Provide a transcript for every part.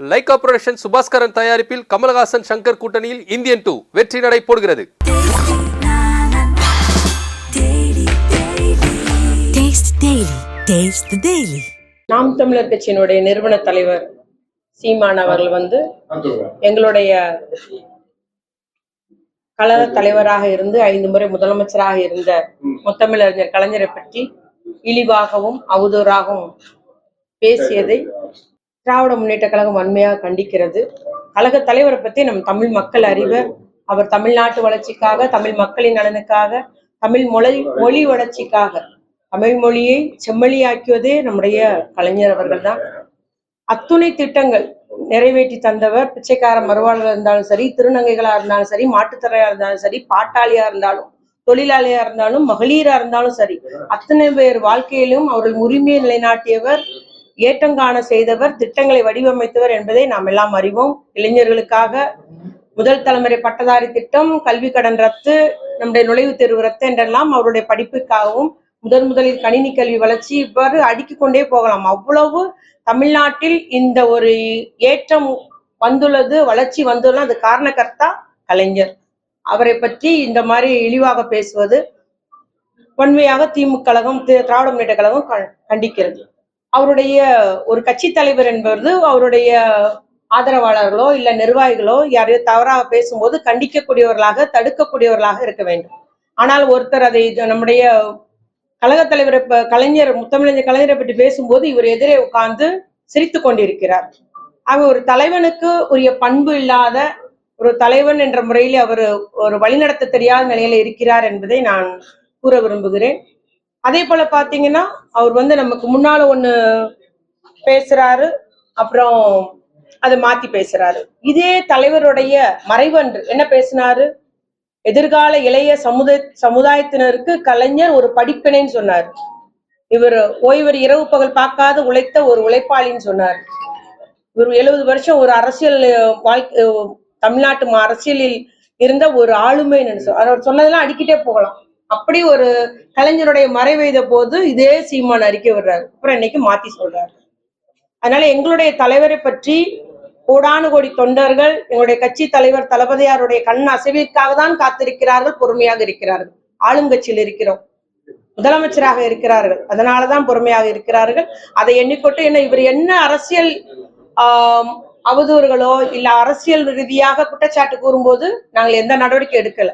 Lyca production Subaskaran தயாரிப்பில் கமலஹாசன் சங்கர் கூட்டணியில் Indian two வெற்றி நடை போடுகிறது. நாம் தமிழர் கட்சியினுடைய நிறுவன தலைவர் சீமான் அவர்கள் வந்து எங்களுடைய கழக தலைவராக இருந்து ஐந்து முறை முதலமைச்சராக இருந்த முத்தமிழறிஞர் கலைஞரை பற்றி இழிவாகவும் அவதூறாகவும் பேசியதை திராவிட முன்னேற்ற கழகம் வன்மையாக கண்டிக்கிறது. கழக தலைவரை பற்றி நம் தமிழ் மக்கள் அறிவு அவர் தமிழ்நாட்டு வளர்ச்சிக்காக தமிழ் மக்களின் நலனுக்காக தமிழ் மொழி மொழி வளர்ச்சிக்காக. தமிழ் மொழியை செம்மொழியாக்கியதே நம்முடைய கலைஞர் அவர்கள் தான். அத்துணை திட்டங்கள் நிறைவேற்றி தந்தவர் பிச்சைக்கார மறுவாழ்வா இருந்தாலும் சரி திருநங்கைகளா இருந்தாலும் சரி மாட்டுத்தரையா இருந்தாலும் சரி பாட்டாளியா இருந்தாலும் தொழிலாளியா இருந்தாலும் மகளிரா இருந்தாலும் சரி அத்தனை பேர் வாழ்க்கையிலும் அவர்கள் உரிமையை நிலைநாட்டியவர் ஏற்றங்காண செய்தவர் திட்டங்களை வடிவமைத்தவர் என்பதை நாம் எல்லாம் அறிவோம். இளைஞர்களுக்காக முதல் தலைமுறை பட்டதாரி திட்டம் கல்வி கடன் ரத்து நம்முடைய நுழைவுத் தேர்வு ரத்து என்றெல்லாம் அவருடைய படிப்புக்காகவும் முதன் முதலில் கணினி கல்வி வளர்ச்சி இவ்வாறு அடுக்கிக் கொண்டே போகலாம். அவ்வளவு தமிழ்நாட்டில் இந்த ஒரு ஏற்றம் வந்துள்ளது வளர்ச்சி வந்துள்ளது. அது காரணகர்த்தா கலைஞர். அவரை பற்றி இந்த மாதிரி இழிவாக பேசுவது உண்மையாக திமுக கழகம் தி- திராவிட முன்னேற்ற கழகம் கண்டிக்கிறது. அவருடைய ஒரு கட்சி தலைவர் என்பது அவருடைய ஆதரவாளர்களோ இல்ல நிர்வாகிகளோ யாரையோ தவறாக பேசும்போது கண்டிக்கக்கூடியவர்களாக தடுக்கக்கூடியவர்களாக இருக்க வேண்டும். ஆனால் ஒருத்தர் அதை இது நம்முடைய கழக தலைவர் இப்ப கலைஞர் முத்தமிழஞ்ச கலைஞரை பற்றி பேசும்போது இவர் எதிரே உட்கார்ந்து சிரித்து கொண்டிருக்கிறார். ஆக ஒரு தலைவனுக்கு உரிய பண்பு இல்லாத ஒரு தலைவன் என்ற முறையில் அவர் ஒரு வழிநடத்த தெரியாத நிலையில இருக்கிறார் என்பதை நான் கூற விரும்புகிறேன். அதே போல பாத்தீங்கன்னா அவர் வந்து நமக்கு முன்னால ஒண்ணு பேசுறாரு அப்புறம் அதை மாத்தி பேசுறாரு. இதே தலைவருடைய மறைவன்று என்ன பேசினாரு? எதிர்கால இளைய சமுதாய சமுதாயத்தினருக்கு கலைஞர் ஒரு படிப்பினைன்னு சொன்னார். இவர் ஓய்வர் இரவு பகல் பார்க்காத உழைத்த ஒரு உழைப்பாளின்னு சொன்னார். இவர் எழுபது வருஷம் ஒரு அரசியல் வாழ்க்கை தமிழ்நாட்டு அரசியலில் இருந்த ஒரு ஆளுமைன்னு அவர் சொன்னதெல்லாம் அடிக்கிட்டே போகலாம். அப்படி ஒரு கலைஞருடைய மறைவெய்த போது இதே சீமான் அறிக்கை விடுறாரு. அப்புறம் இன்னைக்கு மாத்தி சொல்றாரு. அதனால எங்களுடைய தலைவரை பற்றி கோடானு கோடி தொண்டர்கள் எங்களுடைய கட்சி தலைவர் தளபதியாருடைய கண் அசைவிற்காக தான் காத்திருக்கிறார்கள் பொறுமையாக இருக்கிறார்கள். ஆளுங்கட்சியில் இருக்கிறோம். முதலமைச்சராக இருக்கிறார்கள். அதனாலதான் பொறுமையாக இருக்கிறார்கள். அதை எண்ணிக்கொண்டு என்ன இவர் என்ன அரசியல் ஆஹ் அவதூறுகளோ இல்ல அரசியல் ரீதியாக குற்றச்சாட்டு கூறும்போது நாங்கள் எந்த நடவடிக்கை எடுக்கல.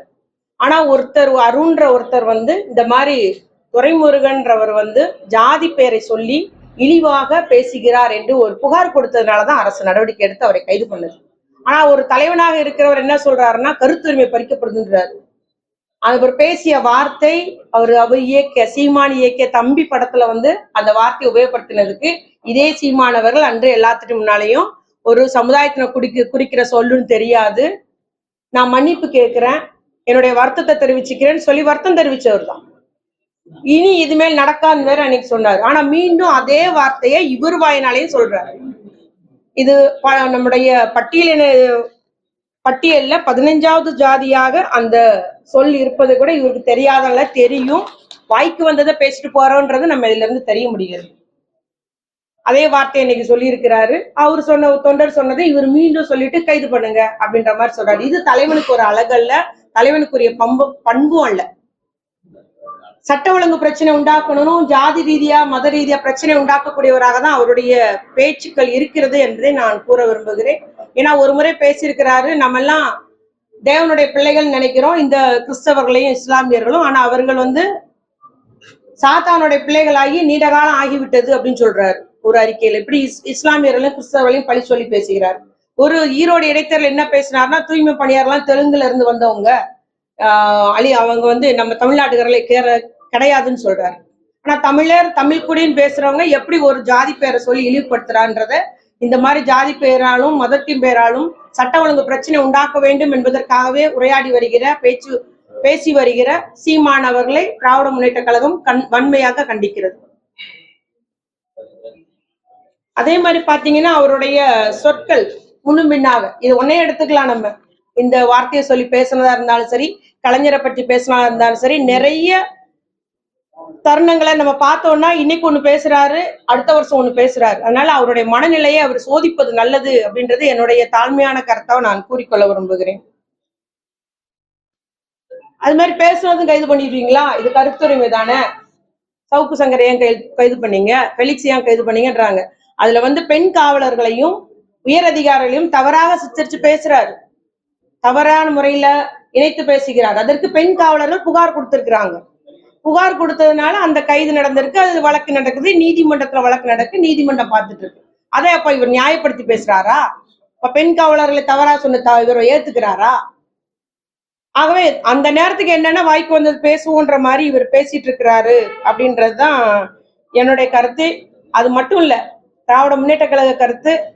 ஆனா ஒருத்தர் அருண்ற ஒருத்தர் வந்து இந்த மாதிரி துரைமுருகன்றவர் வந்து ஜாதி பெயரை சொல்லி இழிவாக பேசுகிறார் என்று ஒரு புகார் கொடுத்ததுனாலதான் அரசு நடவடிக்கை எடுத்து அவரை கைது பண்ணது. ஆனா ஒரு தலைவனாக இருக்கிறவர் என்ன சொல்றாருன்னா கருத்துரிமை பறிக்கப்படுதுன்றாரு. அவர் பேசிய வார்த்தை அவர் அவர் இயக்கிய சீமான் இயக்கிய தம்பி படத்துல வந்து அந்த வார்த்தையை உபயோகப்படுத்தினதுக்கு இதே சீமானவர்கள் அன்று எல்லாத்துக்கும் முன்னாலேயும் ஒரு சமுதாயத்தின குடிக்க குறிக்கிற சொல்லுன்னு தெரியாது. நான் மன்னிப்பு கேட்கிறேன். என்னுடைய வருத்தத்தை தெரிவிச்சுக்கிறேன்னு சொல்லி வருத்தம் தெரிவிச்சவர் தான் இனி இதுமேல் நடக்காதுன்னு வேற அன்னைக்கு சொன்னார். ஆனா மீண்டும் அதே வார்த்தையை இவர் வாயினாலையும் சொல்றாரு. இது நம்முடைய பட்டியலின பட்டியல்ல பதினஞ்சாவது ஜாதியாக அந்த சொல் இருப்பது கூட இவருக்கு தெரியாதவங்கள தெரியும். வாய்க்கு வந்ததை பேசிட்டு போறோன்றது நம்ம இதுல இருந்து தெரிய முடிகிறது. அதே வார்த்தை இன்னைக்கு சொல்லியிருக்கிறாரு. அவர் சொன்ன தொண்டர் சொன்னதை இவர் மீண்டும் சொல்லிட்டு கைது பண்ணுங்க அப்படின்ற மாதிரி சொல்றாரு. இது தலைவனுக்கு ஒரு அழகல்ல தலைவனுக்குரிய பண்பு பண்பும் அல்ல. சட்ட ஒழுங்கு பிரச்சனை உண்டாக்கணும் ஜாதி ரீதியா மத ரீதியா பிரச்சனை உண்டாக்கக்கூடியவராக தான் அவருடைய பேச்சுக்கள் இருக்கிறது என்பதை நான் கூற விரும்புகிறேன். ஏன்னா ஒரு முறை பேசியிருக்கிறாரு நம்ம எல்லாம் தேவனுடைய பிள்ளைகள் நினைக்கிறோம் இந்த கிறிஸ்தவர்களையும் இஸ்லாமியர்களும். ஆனா அவர்கள் வந்து சாத்தானுடைய பிள்ளைகளாகி நீண்ட காலம் ஆகிவிட்டது அப்படின்னு சொல்றாரு ஒரு அறிக்கையில. இப்படி இஸ்- இஸ்லாமியர்களையும் கிறிஸ்தவர்களையும் பழி சொல்லி பேசுகிறார். ஒரு ஈரோடு இடைத்தேர்தல் என்ன பேசினார்னா தூய்மை பணியாரெல்லாம் தெலுங்குல இருந்து வந்தவங்க ஆஹ் அலி அவங்க வந்து நம்ம தமிழ்நாட்டுக்காரர்களை கேர கிடையாதுன்னு சொல்றாரு. ஆனா தமிழர் தமிழ் குடின்னு பேசுறவங்க எப்படி ஒரு ஜாதி பேரை சொல்லி இழிவுபடுத்துறான்றத இந்த மாதிரி ஜாதி பெயராலும் மதத்தின் பெயராலும் சட்ட ஒழுங்கு பிரச்சனை உண்டாக்க வேண்டும் என்பதற்காகவே உரையாடி வருகிற பேச்சு பேசி வருகிற சீமான் அவர்களை திராவிட முன்னேற்ற கழகம் கண் வன்மையாக கண்டிக்கிறது. அதே மாதிரி பாத்தீங்கன்னா அவருடைய சொற்கள் முன்னும் பின்னாக இது ஒன்னே எடுத்துக்கலாம் நம்ம. இந்த வார்த்தையை சொல்லி பேசுனதா இருந்தாலும் சரி கலைஞரை பற்றி பேசினதா இருந்தாலும் சரி நிறைய தருணங்களை நம்ம பார்த்தோம்னா இன்னைக்கு ஒண்ணு பேசுறாரு அடுத்த வருஷம் ஒண்ணு பேசுறாரு. அதனால அவருடைய மனநிலையை அவர் சோதிப்பது நல்லது அப்படின்றது என்னுடைய தாழ்மையான கருத்தாக நான் கூறிக்கொள்ள விரும்புகிறேன். அது மாதிரி பேசுனதும் கைது பண்ணிடுவீங்களா? இது கருத்துரிமை தானே. சவுக்கு சங்கரை ஏன் கைது கைது பண்ணீங்க? பெலிக்ஸ் ஏன் கைது பண்ணீங்கன்றாங்க. அதுல வந்து பெண் காவலர்களையும் உயர் அதிகாரிகளையும் தவறாக சித்தரிச்சு பேசுறாரு. தவறான முறையில இணைத்து பேசுகிறார். அதற்கு பெண் காவலர்கள் புகார் கொடுத்திருக்கிறாங்க. புகார் கொடுத்ததுனால அந்த கைது நடந்திருக்கு. அது வழக்கு நடக்குது. நீதிமன்றத்துல வழக்கு நடக்கு. நீதிமன்றம் பார்த்துட்டு இருக்கு. அதை அப்ப இவர் நியாயப்படுத்தி பேசுறாரா? இப்ப பெண் காவலர்களை தவறா சொன்ன இவர் ஏத்துக்கிறாரா? ஆகவே அந்த நேரத்துக்கு என்னன்னா வாய்க்கு வந்தது? பேசுவோன்ற மாதிரி இவர் பேசிட்டு இருக்கிறாரு அப்படின்றதுதான் என்னுடைய கருத்து. அது மட்டும் இல்ல திராவிட முன்னேற்ற கழக கருத்து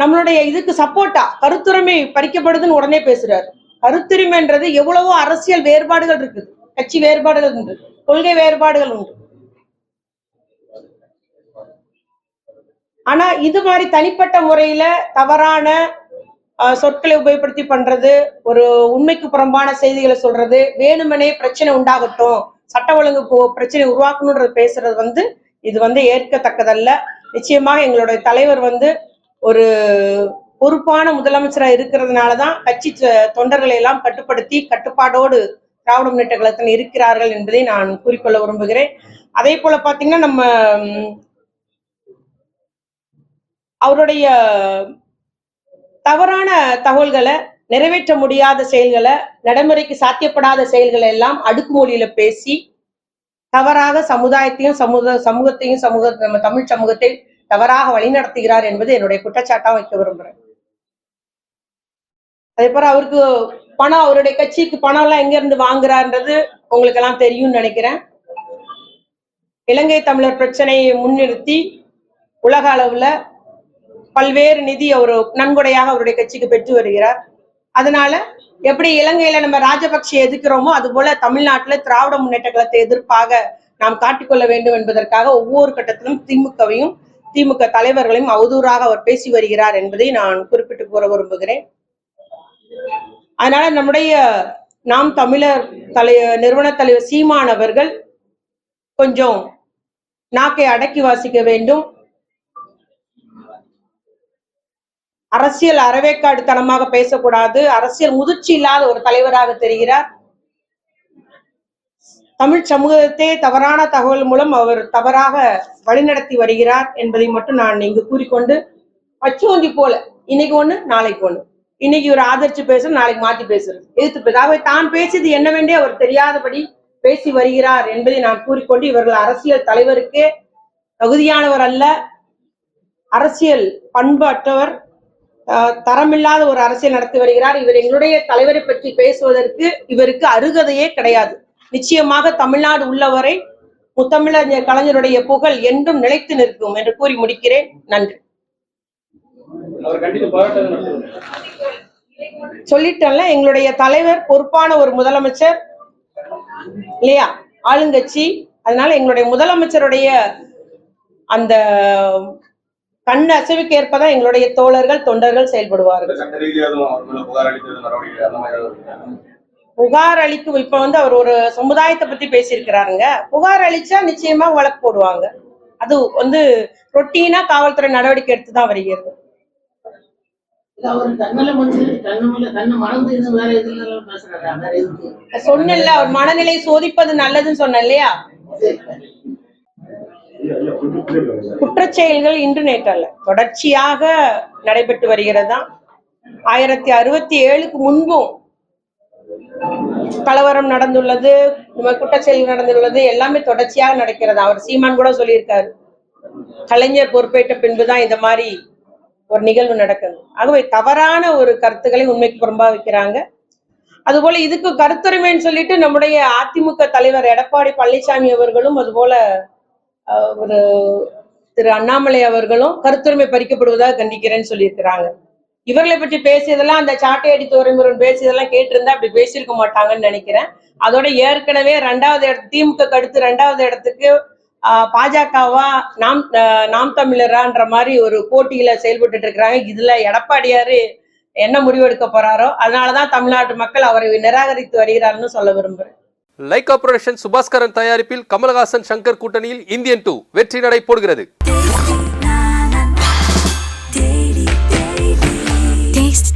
நம்மளுடைய இதுக்கு சப்போர்ட்டா கருத்துரிமை பறிக்கப்படுதுன்னு உடனே பேசுறாரு. கருத்துரிமைன்றது எவ்வளவோ அரசியல் வேறுபாடுகள் இருக்குது. கட்சி வேறுபாடுகள் உண்டு. கொள்கை வேறுபாடுகள் உண்டு. ஆனா இது மாதிரி தனிப்பட்ட முறையில தவறான சொற்களை உபயோகப்படுத்தி பண்றது ஒரு உண்மைக்கு புறம்பான செய்திகளை சொல்றது வேணுமனே பிரச்சனை உண்டாகட்டும் சட்ட ஒழுங்கு பிரச்சனை உருவாக்கணுன்றது பேசுறது வந்து இது வந்து ஏற்கத்தக்கதல்ல. நிச்சயமாக எங்களுடைய தலைவர் வந்து ஒரு பொறுப்பான முதலமைச்சரா இருக்கிறதுனாலதான் கட்சி தொண்டர்களை எல்லாம் கட்டுப்படுத்தி கட்டுப்பாடோடு திராவிட முன்னேற்ற கழகத்தில் இருக்கிறார்கள் என்பதை நான் கூறிக்கொள்ள விரும்புகிறேன். அதே போல பாத்தீங்கன்னா நம்ம அவருடைய தவறான தகவல்களை நிறைவேற்ற முடியாத செயல்களை நடைமுறைக்கு சாத்தியப்படாத செயல்களை எல்லாம் அடுக்குமொழியில பேசி தவறாக சமுதாயத்தையும் சமூக சமூகத்தையும் சமூக நம்ம தமிழ் சமூகத்தை தவறாக வழிநடத்துகிறார் என்பது என்னுடைய குற்றச்சாட்டா வைக்க விரும்புறேன். அதே போல அவருக்கு பணம் அவருடைய கட்சிக்கு பணம் எல்லாம் எங்க இருந்து வாங்குறாருன்றது உங்களுக்கு எல்லாம் தெரியும்னு நினைக்கிறேன். இலங்கை தமிழர் பிரச்சனையை முன்னிறுத்தி உலக அளவுல பல்வேறு நிதி அவர் நன்கொடையாக அவருடைய கட்சிக்கு பெற்று வருகிறார். அதனால எப்படி இலங்கையில நம்ம ராஜபக்ஷ எதிர்க்கிறோமோ அது போல தமிழ்நாட்டுல திராவிட முன்னேற்ற கழகத்தை எதிர்ப்பாக நாம் காட்டிக்கொள்ள வேண்டும் என்பதற்காக ஒவ்வொரு கட்டத்திலும் திமுகவையும் திமுக தலைவர்களையும் அவதூறாக அவர் பேசி வருகிறார் என்பதை நான் குறிப்பிட்டு கூற விரும்புகிறேன். அதனால நம்முடைய நாம் தமிழர் தலை நிறுவன தலைவர் சீமான் அவர்கள் கொஞ்சம் நாக்கை அடக்கி வாசிக்க வேண்டும். அரசியல் அறவேக்காடுத்தனமாக பேசக்கூடாது. அரசியல் முதிர்ச்சி இல்லாத ஒரு தலைவராக தெரிகிறார். தமிழ் சமூகத்தை தவறான தகவல் மூலம் அவர் தவறாக வழிநடத்தி வருகிறார் என்பதை மட்டும் நான் இங்கு கூறிக்கொண்டு பச்சுவந்தி போல இன்னைக்கு ஒண்ணு நாளைக்கு ஒண்ணு. இன்னைக்கு இவர் ஆதரிச்சு பேசுற நாளைக்கு மாத்தி பேசுறது. எதிர்த்து பேச ஆகவே தான் பேசியது என்னவென்றே அவர் தெரியாதபடி பேசி வருகிறார் என்பதை நான் கூறிக்கொண்டு இவர்கள் அரசியல் தலைவருக்கே தகுதியானவர் அல்ல. அரசியல் பண்பாட்டவர். தரமில்லாத ஒரு அரசியல் நடத்தி வருகிறார். இவர் எங்களுடைய தலைவரை பற்றி பேசுவதற்கு இவருக்கு அருகதையே கிடையாது. நிச்சயமாக தமிழ்நாடு உள்ளவரை முத்தமிழறிஞர் கலைஞருடைய புகழ் என்றும் நிலைத்து நிற்கும் என்று கூறி முடிக்கிறேன். நன்றி. சொல்லிட்டேன்ல எங்களுடைய தலைவர் பொறுப்பான ஒரு முதலமைச்சர் இல்லையா? ஆளுங்கட்சி. அதனால எங்களுடைய முதலமைச்சருடைய அந்த கண் அசைவுக்கு ஏற்பதான் எங்களுடைய தோழர்கள் தொண்டர்கள் செயல்படுவார்கள். புகார் அளிக்கும் இப்ப வந்து அவர் ஒரு சமுதாயத்தை பத்தி பேசியிருக்கிறாருங்க. புகார் அளிச்சா நிச்சயமா வழக்கு போடுவாங்க. அது வந்து ரொட்டீனா காவல்துறை நடவடிக்கை எடுத்துதான் வருகிறது. இல்ல அவர் தன்னல வந்து தன்னல தன்னை மறந்து இது வேற எதுல பேசுறாரா? வேற எதுக்கு சொன்னேன்ல அவர் மனநிலை சோதிப்பது நல்லதுன்னு சொன்னேன் இல்லையா குற்றச்செயல்கள் இன்று நேற்றல்ல தொடர்ச்சியாக நடைபெற்று வருகிறதா? ஆயிரத்தி அறுபத்தி ஏழுக்கு முன்பும் கலவரம் நடந்துள்ளது குற்றச்செயல் நடந்துள்ளது எல்லாமே தொடர்ச்சியாக நடக்கிறது. அவர் சீமான் கூட சொல்லியிருக்காரு. கலைஞர் பொறுப்பேற்ற பின்புதான் இந்த மாதிரி ஒரு நிகழ்வு நடக்குது. ஆகவே தவறான ஒரு கருத்துக்களை உண்மைக்கு புறம்பா வைக்கிறாங்க. அதுபோல இதுக்கு கருத்துரிமைன்னு சொல்லிட்டு நம்முடைய அதிமுக தலைவர் எடப்பாடி பழனிசாமி அவர்களும் அதுபோல ஒரு திரு அண்ணாமலை அவர்களும் கருத்துரிமை பறிக்கப்படுவதாக கண்டிக்கிறேன்னு சொல்லியிருக்கிறாங்க. இவர்களை பற்றி பேசியதெல்லாம் அந்த சாட்டையடி துறைமுருகன் பேசியதெல்லாம் கேட்டிருந்தா அப்படி பேசியிருக்க மாட்டாங்கன்னு நினைக்கிறேன். அதோட ஏற்கனவே ரெண்டாவது இடத்து திமுக அடுத்து ரெண்டாவது இடத்துக்கு ஆஹ், பாஜகவா நாம் நாம் தமிழரான்ற மாதிரி ஒரு போட்டியில செயல்பட்டு இருக்கிறாங்க. இதுல எடப்பாடியாரு என்ன முடிவெடுக்க போறாரோ அதனாலதான் தமிழ்நாட்டு மக்கள் அவரை நிராகரித்து வருகிறார்னு சொல்ல விரும்புறேன். லைக் புரொடக்ஷன் சுபாஸ்கரன் தயாரிப்பில் கமலஹாசன் சங்கர் கூட்டணியில் இந்தியன் டூ வெற்றி நடை போடுகிறது.